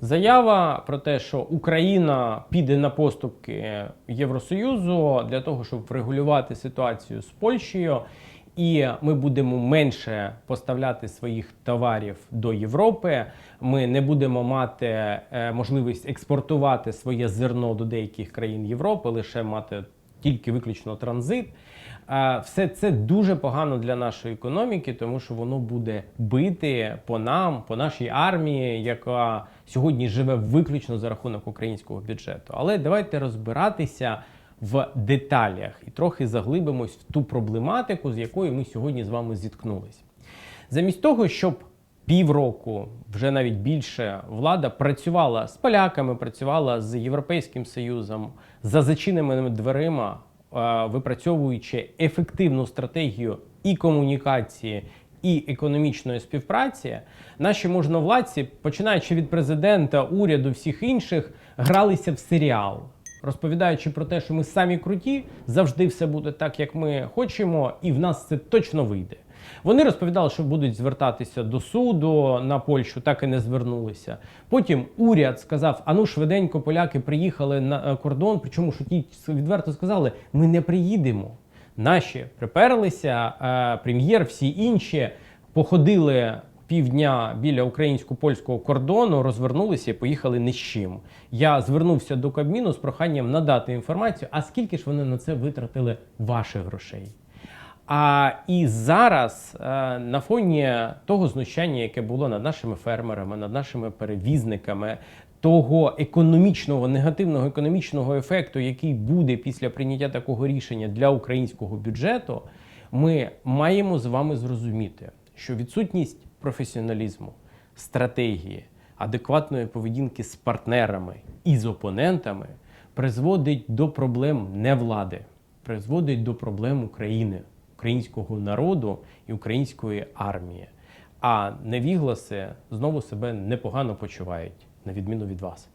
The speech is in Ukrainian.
Заява про те, що Україна піде на поступки Євросоюзу для того, щоб врегулювати ситуацію з Польщею, і ми будемо менше поставляти своїх товарів до Європи. Ми не будемо мати е, можливість експортувати своє зерно до деяких країн Європи, лише мати тільки виключно транзит. Все це дуже погано для нашої економіки, тому що воно буде бити по нам, по нашій армії, яка сьогодні живе виключно за рахунок українського бюджету. Але давайте розбиратися в деталях і трохи заглибимось в ту проблематику, з якою ми сьогодні з вами зіткнулись. Замість того, щоб півроку, вже навіть більше, влада працювала з поляками, працювала з Європейським Союзом за зачиненими дверима, е, випрацьовуючи ефективну стратегію і комунікації. І економічної співпраці наші можновладці, починаючи від президента, уряду, всіх інших, гралися в серіал, розповідаючи про те, що ми самі круті, завжди все буде так, як ми хочемо, і в нас це точно вийде. Вони розповідали, що будуть звертатися до суду на Польщу, так і не звернулися. Потім уряд сказав: а ну швиденько поляки приїхали на е, кордон. Причому що ті відверто сказали, ми не приїдемо. Наші приперлися, е, прем'єр, всі інші походили півдня біля українсько-польського кордону, розвернулися і поїхали ні з чим. Я звернувся до Кабміну з проханням надати інформацію, а скільки ж вони на це витратили ваших грошей. А і зараз е, на фоні того знущання, яке було над нашими фермерами, над нашими перевізниками, того економічного негативного економічного ефекту, який буде після прийняття такого рішення для українського бюджету, ми маємо з вами зрозуміти, що відсутність професіоналізму, стратегії, адекватної поведінки з партнерами і з опонентами призводить до проблем не влади, призводить до проблем України, українського народу і української армії. А невігласи знову себе непогано почувають, на відміну від вас.